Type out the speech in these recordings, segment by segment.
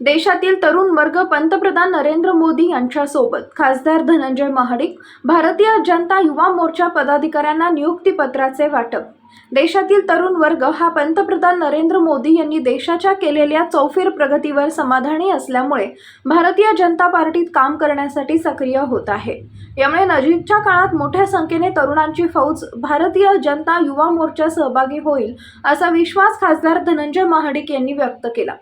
देशातील तरुण वर्ग पंतप्रधान नरेंद्र मोदी यांच्यासोबत. खासदार धनंजय महाडिक भारतीय जनता युवा मोर्चा पदाधिकाऱ्यांना नियुक्तीपत्राचे वाटप. देशातील तरुण वर्ग हा पंतप्रधान नरेंद्र मोदी यांनी देशाच्या केलेल्या चौफेर प्रगतीवर समाधानी असल्यामुळे भारतीय जनता पार्टीत काम करण्यासाठी सक्रिय होत आहे. यामुळे नजीकच्या काळात मोठ्या संख्येने तरुणांची फौज भारतीय जनता युवा मोर्चा सहभागी होईल असा विश्वास खासदार धनंजय महाडिक यांनी व्यक्त केला.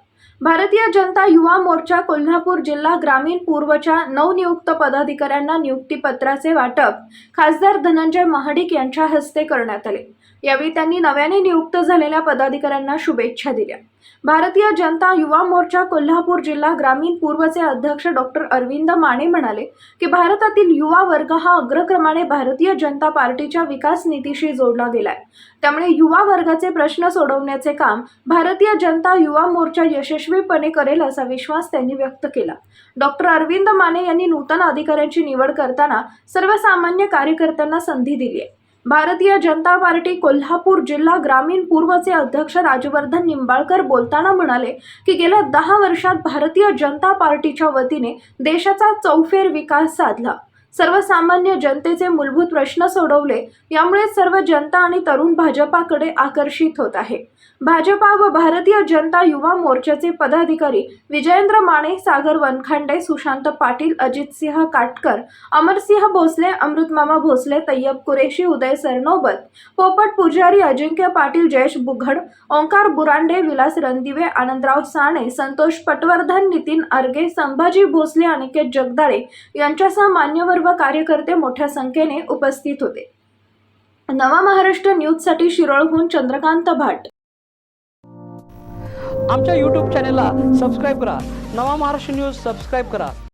भारतीय जनता युवा मोर्चा कोल्हापूर जिल्हा ग्रामीण पूर्वच्या नवनियुक्त पदाधिकाऱ्यांना नियुक्तीपत्राचे वाटप. खासदार धनंजय महाडिक यांच्या हस्ते करण्यात आले. यावेळी त्यांनी नव्याने नियुक्त झालेल्या पदाधिकाऱ्यांना शुभेच्छा दिल्या. भारतीय जनता युवा मोर्चा कोल्हापूर जिल्हा ग्रामीण पूर्वचे अध्यक्ष डॉक्टर अरविंद माने म्हणाले की भारतातील युवा वर्ग हा अग्रक्रमाने भारतीय जनता पार्टीच्या विकास नीतीशी जोडला गेलाय. त्यामुळे युवा वर्गाचे प्रश्न सोडवण्याचे काम भारतीय जनता युवा मोर्चा यशस्वीपणे करेल असा विश्वास त्यांनी व्यक्त केला. डॉक्टर अरविंद माने यांनी नूतन अधिकाऱ्यांची निवड करताना सर्वसामान्य कार्यकर्त्यांना संधी दिली आहे. भारतीय जनता पार्टी कोल्हापूर जिल्हा ग्रामीण पूर्वचे अध्यक्ष राजवर्धन निंबाळकर बोलताना म्हणाले की गेल्या दहा वर्षात भारतीय जनता पार्टीच्या वतीने देशाचा चौफेर विकास साधला. सर्वसामान्य जनतेचे मूलभूत प्रश्न सोडवले. यामुळे सर्व जनता आणि तरुण भाजपाकडे आकर्षित होत आहे. भाजपा व भारतीय जनता युवा मोर्चाचे पदाधिकारी विजयेंद्र माने सागर वनखांडे सुशांत पाटील अजितसिंह काटकर अमरसिंह भोसले अमृतमामा भोसले तय्यब कुरेशी उदय सरनोबत पोपट पुजारी अजिंक्य पाटील जयेश बुघड ओंकार बुरांडे विलास रणदिवे आनंदराव साणे संतोष पटवर्धन नितीन अर्गे संभाजी भोसले अनिकेत जगदाळे यांच्यासह मान्यवर सर्व कार्यकर्ते मोठ्या संख्येने उपस्थित होते. नवा महाराष्ट्र न्यूजसाठी शिरोळहून चंद्रकांत भाट. आमच्या यूट्यूब चॅनेलला सबस्क्राईब करा. नवा महाराष्ट्र न्यूज सबस्क्राईब करा.